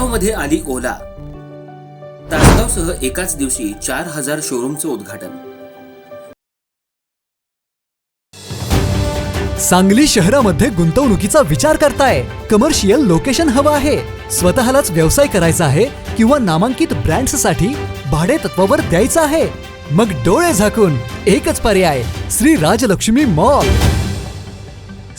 तासगावमध्ये आली ओला. तासगावसह एकाच दिवशी चार हजार शोरूमचं उद्घाटन. सांगली शहरामध्ये गुंतवणुकीचा विचार करताय. कमर्शियल लोकेशन हवं आहे. स्वतःलाच व्यवसाय करायचा आहे किंवा नामांकित ब्रँड्ससाठी भाडे तत्वावर द्यायचं आहे. मग डोळे झाकून एकच पर्याय श्री राजलक्ष्मी मॉल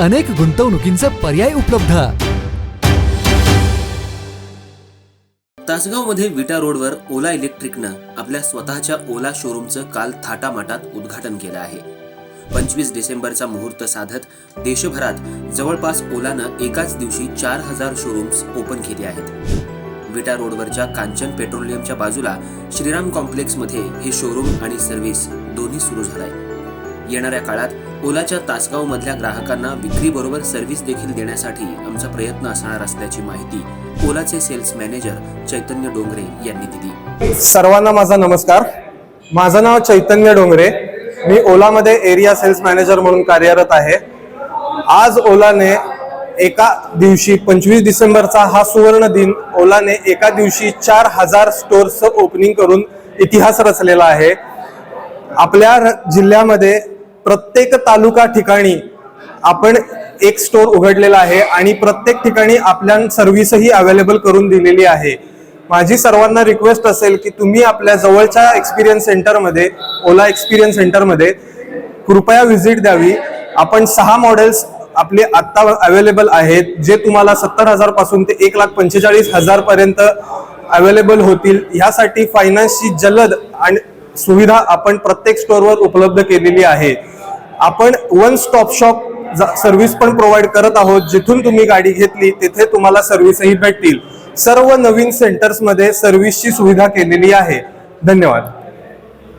अनेक गुंतवणुकींचे पर्याय उपलब्ध. तासगावमध्ये विटा रोडवर ओला इलेक्ट्रिकनं आपल्या स्वतःच्या ओला शोरूमचं काल थाटामाटात उद्घाटन केलं आहे. पंचवीस डिसेंबरचा मुहूर्त साधत देशभरात जवळपास ओलानं एकाच दिवशी चार हजार शोरूम्स ओपन केले आहेत. विटा रोडवरच्या कांचन पेट्रोलियमच्या बाजूला श्रीराम कॉम्प्लेक्समध्ये हे शोरूम आणि सर्व्हिस दोन्ही सुरू झालंय. येणाऱ्या काळात ओलाच्या तासगाव मधल्या ग्राहकांना विक्रीबरोबर सर्व्हिस देखील देण्यासाठी आमचा प्रयत्न असणार असल्याची माहिती ओलाचे सेल्स मॅनेजर चैतन्य डोंगरे यांनी दिली. सर्वांना माझा नमस्कार. माझं नाव चैतन्य डोंगरे. मी ओलामध्ये एरिया सेल्स मॅनेजर म्हणून कार्यरत आहे. आज ओलाने एका दिवशी पंचवीस डिसेंबरचा हा सुवर्ण दिन ओलाने एका दिवशी चार हजार स्टोअर्सचं ओपनिंग करून इतिहास रचलेला आहे. आपल्या र- जिल्ह्यामध्ये प्रत्येक तालुका ठिकाणी आपण एक स्टोर उघडलेला आहे आणि प्रत्येक ठिकाणी आपल्या सर्व्हिसही अवेलेबल करून दिलेली आहे. माझी सर्वांना रिक्वेस्ट असेल की तुम्ही आपल्या जवळच्या एक्सपिरियन्स सेंटरमध्ये ओला एक्सपिरियन्स सेंटरमध्ये कृपया व्हिजिट द्यावी. आपण सहा मॉडेल्स आपले आत्ता अवेलेबल आहेत जे तुम्हाला सत्तर हजारपासून ते एक लाख पंचेचाळीस हजार पर्यंत अवेलेबल होतील. ह्यासाठी फायनान्सची जलद आणि सुविधा आपण प्रत्येक स्टोअरवर उपलब्ध केलेली आहे. आपण वन स्टॉप शॉप सर्व्हिस पण प्रोव्हाइड करत आहोत. जिथून तुम्ही गाडी घेतली तिथे तुम्हाला सर्व्हिसही भेटतील. सर्व नवीन सेंटर्समध्ये सर्व्हिसची सुविधा केलेली आहे. धन्यवाद.